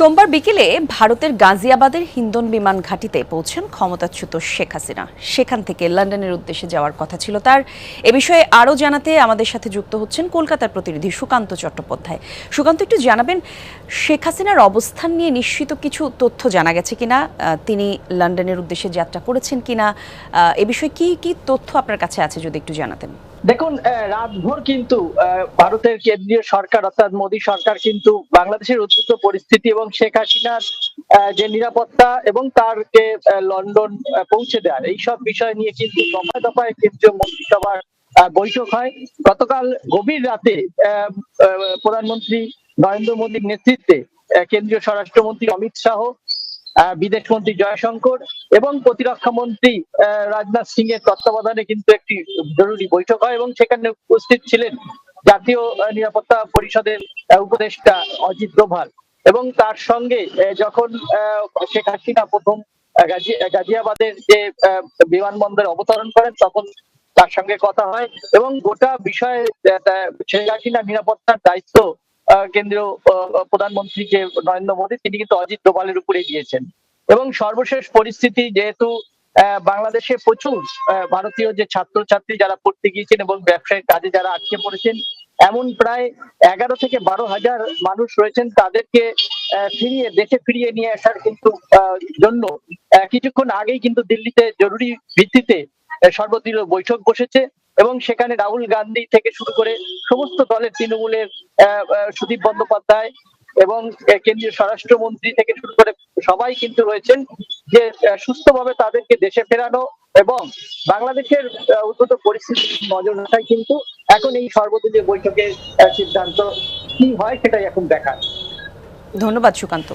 সোমবার বিকেলে ভারতের গাজিয়াবাদের হিন্দন বিমান ঘাঁটিতে পৌঁছেন ক্ষমতাচ্যুত শেখ হাসিনা। সেখান থেকে লন্ডনের উদ্দেশ্যে যাওয়ার কথা ছিল তার। এ বিষয়ে আরও জানাতে আমাদের সাথে যুক্ত হচ্ছেন কলকাতার প্রতিনিধি সুকান্ত চট্টোপাধ্যায়। সুকান্ত, একটু জানাবেন, শেখ হাসিনার অবস্থান নিয়ে নিশ্চিত কিছু তথ্য জানা গেছে কিনা? তিনি লন্ডনের উদ্দেশ্যে যাত্রা করেছেন কিনা? এ বিষয়ে কি কি তথ্য আপনার কাছে আছে যদি একটু জানাতেন? দেখুন রাতভর কিন্তু ভারতের কেন্দ্রীয় সরকার অর্থাৎ মোদী সরকার কিন্তু বাংলাদেশের উদ্ভূত পরিস্থিতি এবং শেখ হাসিনার যে নিরাপত্তা এবং তার যে আহ, লন্ডন পৌঁছে দেওয়ার এইসব বিষয় নিয়ে কিন্তু দফায় দফায় কেন্দ্রীয় মন্ত্রিসভার বৈঠক হয়। গতকাল গভীর রাতে প্রধানমন্ত্রী নরেন্দ্র মোদীর নেতৃত্বে কেন্দ্রীয় স্বরাষ্ট্রমন্ত্রী অমিত শাহ বিদেশ মন্ত্রী জয়শঙ্কর এবং প্রতিরক্ষা মন্ত্রী রাজনাথ সিং এর তত্ত্বাবধানে কিন্তু একটি জরুরি বৈঠক হয় এবং সেখানে উপস্থিত ছিলেন জাতীয় নিরাপত্তা পরিষদের উপদেষ্টা অজিত ডোভাল এবং তার সঙ্গে যখন শেখ হাসিনা প্রথম গাজিয়াবাদের যে বিমানবন্দরে অবতরণ করেন, তখন তার সঙ্গে কথা হয় এবং গোটা বিষয়ে শেখ হাসিনা নিরাপত্তার দায়িত্ব কেন্দ্রীয় প্রধানমন্ত্রী যে নরেন্দ্র মোদী, তিনি কিন্তু অজিত ডোভালের উপরে দিয়েছেন। এবং সর্বশেষ পরিস্থিতি যেহেতু বাংলাদেশে প্রচুর ভারতীয় যে ছাত্রছাত্রী যারা পড়তে গিয়েছেন এবং ব্যবসায়িক কাজে যারা আটকে পড়েছেন, এমন প্রায় এগারো থেকে বারো হাজার মানুষ রয়েছেন তাদেরকে ফিরিয়ে, দেশে ফিরিয়ে নিয়ে আসার কিন্তু জন্য কিছুক্ষণ আগেই কিন্তু দিল্লিতে জরুরি ভিত্তিতে সর্বদলীয় বৈঠক বসেছে। এবং সেখানে রাহুল গান্ধী থেকে শুরু করে সমস্ত দলের তৃণমূলের সুদীপ বন্দ্যোপাধ্যায় এবং কেন্দ্রীয় স্বরাষ্ট্রমন্ত্রী থেকে শুরু করে সবাই কিন্তু রয়েছেন যে সুস্থভাবে তাদেরকে দেশে ফেরানো এবং বাংলাদেশের উদ্ভূত পরিস্থিতি নজর রাখাই কিন্তু এখন এই সর্বদলীয় বৈঠকের সিদ্ধান্ত কি হয় সেটাই এখন দেখার। ধন্যবাদ সুকান্ত।